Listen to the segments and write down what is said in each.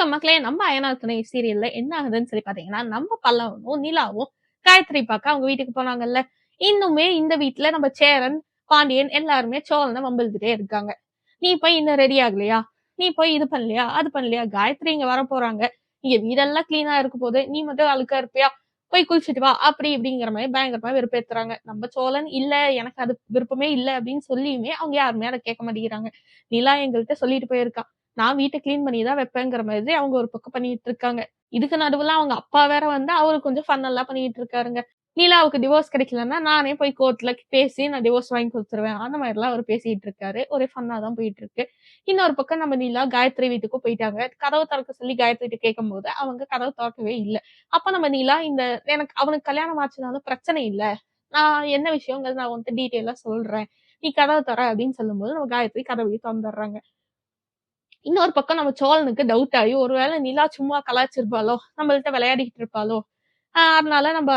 வணக்கம் மக்களே நம்ம அயனாத்துணை சீரியல்ல என்ன ஆகுதுன்னு சொல்லி பாத்தீங்கன்னா நம்ம பல்லவனும் நிலாவும் காயத்ரி பார்க்க அவங்க வீட்டுக்கு போனாங்கல்ல. இன்னுமே இந்த வீட்டுல நம்ம சேரன் பாண்டியன் எல்லாருமே சோழனை வம்பிழுத்துட்டே இருக்காங்க. நீ போய் இன்னும் ரெடி ஆகலையா? நீ போய் இது பண்ணலையா? அது பண்ணலையா? காயத்ரி இங்க வர போறாங்க. இங்க வீடெல்லாம் கிளீனா இருக்க போது நீ மட்டும் அழுக்கா இருப்பியா? போய் குளிச்சுட்டு வா. அப்படி இப்படிங்கிற மாதிரி பயங்கரமா வெறுப்பேத்துறாங்க. நம்ம சோழன் இல்ல எனக்கு அது விருப்பமே இல்ல அப்படின்னு சொல்லியுமே அவங்க யாருமே அதை கேட்க மாட்டேங்கிறாங்க. நிலா எங்கள்கிட்ட சொல்லிட்டு போயிருக்கான் நான் வீட்டை கிளீன் பண்ணி தான் வைப்பேங்கிற மாதிரி அவங்க ஒரு பக்கம் பண்ணிட்டு இருக்காங்க. இதுக்கு நடுவுல அவங்க அப்பா வேற வந்து அவரு கொஞ்சம் ஃபன் எல்லாம் பண்ணிட்டு இருக்காருங்க. நீலாவுக்கு டிவோர்ஸ் கிடைக்கலன்னா நானே போய் கோர்ட்ல பேசி நான் டிவோர்ஸ் வாங்கி கொடுத்துருவேன். அந்த மாதிரி எல்லாம் அவர் பேசிட்டு இருக்காரு. ஒரே ஃபன்னா தான் போயிட்டு இருக்கு. இன்னொரு பக்கம் நம்ம நீலா காயத்ரி வீட்டுக்கும் போயிட்டாங்க. கதவு திறக்க சொல்லி காயத்ரி கேட்கும் போது அவங்க கதவு திறக்கவே இல்லை. அப்ப நம்ம நீலா இந்த எனக்கு அவனுக்கு கல்யாணம் ஆச்சுனாலும் பிரச்சனை இல்ல. நான் என்ன விஷயங்கிறது நான் வந்து டீட்டெயிலா சொல்றேன். நீ கதவை தர அப்படின்னு சொல்லும்போது நம்ம காயத்ரி கதவையும் திறந்துடுறாங்க. இன்னொரு பக்கம் நம்ம சோழனுக்கு டவுட் ஆகி ஒருவேளை நிலா சும்மா கலாச்சிருப்பாளோ நம்மள்ட்ட விளையாடிக்கிட்டு இருப்பாளோ? அதனால நம்ம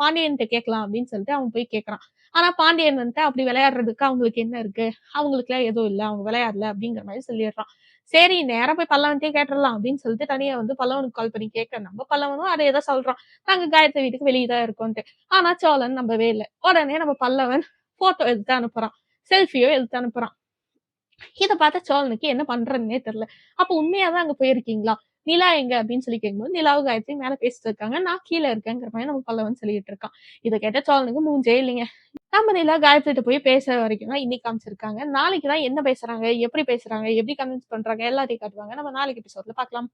பாண்டியன்கிட்ட கேட்கலாம் அப்படின்னு சொல்லிட்டு அவன் போய் கேட்கறான். ஆனா பாண்டியன் வந்துட்டு அப்படி விளையாடுறதுக்கு அவங்களுக்கு என்ன இருக்கு? அவங்களுக்கு எல்லாம் எதுவும் இல்லை அவங்க விளையாடல அப்படிங்கிற மாதிரி சொல்லிடுறான். சரி நேரம் போய் பல்லவன்ட்டே கேட்டுடலாம் அப்படின்னு சொல்லிட்டு தனியா வந்து பல்லவனுக்கு கால் பண்ணி கேட்க நம்ம பல்லவனும் அதை தான் சொல்றான். நாங்க காயத்ரி வீட்டுக்கு வெளியே தான் இருக்கோம்ட்டு ஆனா சோழன் நம்பவே இல்லை. உடனே நம்ம பல்லவன் போட்டோ எடுத்து அனுப்புறான். செல்ஃபியோ எடுத்து அனுப்புறான். இதை பார்த்தா சோழனுக்கு என்ன பண்றதுன்னே தெரியல. அப்ப உண்மையாதான் அங்க போயிருக்கீங்களா? நிலா எங்க அப்படின்னு சொல்லி கேட்கும்போது நிலாவு காயத்ரி மேல பேசிட்டு இருக்காங்க. நான் கீழே இருக்கேங்கிற மாதிரி நம்ம பல்லவன் சொல்லிட்டு இருக்கான். இதை கேட்ட சோழனுக்கு மூஞ்சே இல்லைங்க. நம்ம நிலா காயத்ரிட்ட போய் பேச வரைக்கும் தான் இன்னைக்கு காமிச்சிருக்காங்க. நாளைக்கு தான் என்ன பேசுறாங்க எப்படி பேசுறாங்க எப்படி கன்வின்ஸ் பண்றாங்க எல்லாத்தையும் காட்டுவாங்க. நம்ம நாளைக்கு எபிசோட்ல பாக்கலாம்.